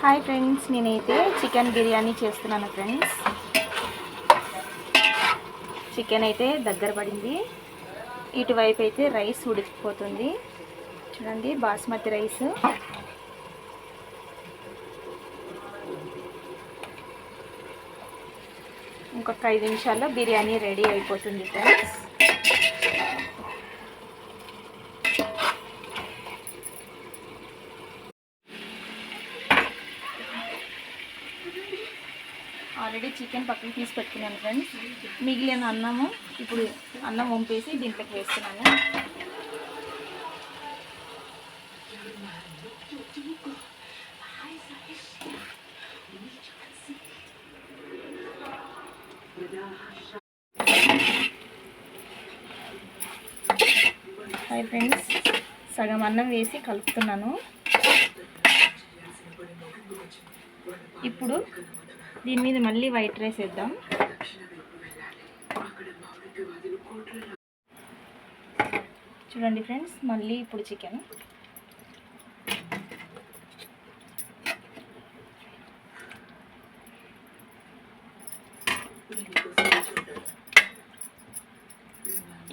Hi friends నేనైతే chicken biryani చేస్తున్నాను friends chicken అయితే దగ్గర పడింది. ఇటువైపు అయితే రైస్ ఉడికిపోతుంది. చూడండి బాస్మతి రైస్ ఇంకొక ఐదు నిమిషాల్లో బిర్యానీ రెడీ అయిపోతుంది ఫ్రెండ్స్ ఆల్రెడీ చికెన్ పక్కన తీసి పెట్టుకున్నాను ఫ్రెండ్స్. మిగిలిన అన్నము ఇప్పుడు అన్నం వంపేసి దీంట్లోకి వేస్తున్నాను. Hi friends. సగం అన్నం వేసి కలుపుతున్నాను. ఇప్పుడు దీని మీద మళ్ళీ వైట్ రైస్ వేద్దాం. చూడండి ఫ్రెండ్స్ మళ్ళీ ఇప్పుడు చికెన్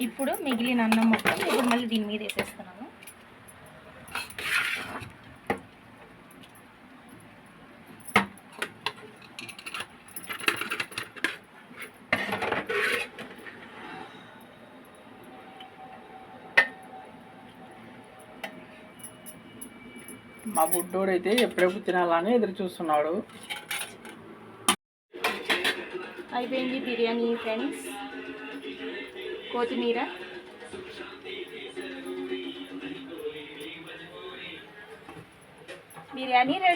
ఇప్పుడు మిగిలిన అన్నం మొత్తం ఇప్పుడు మళ్ళీ దీని మీద వేసేస్తున్నాను. మా బుడ్డోడైతే ఎప్పుడెప్పుడు తినాలని ఎదురు చూస్తున్నాడు. అయిపోయింది బిర్యానీ ఫ్రెండ్స్. కొత్తిమీర. బిర్యానీ రెడీ.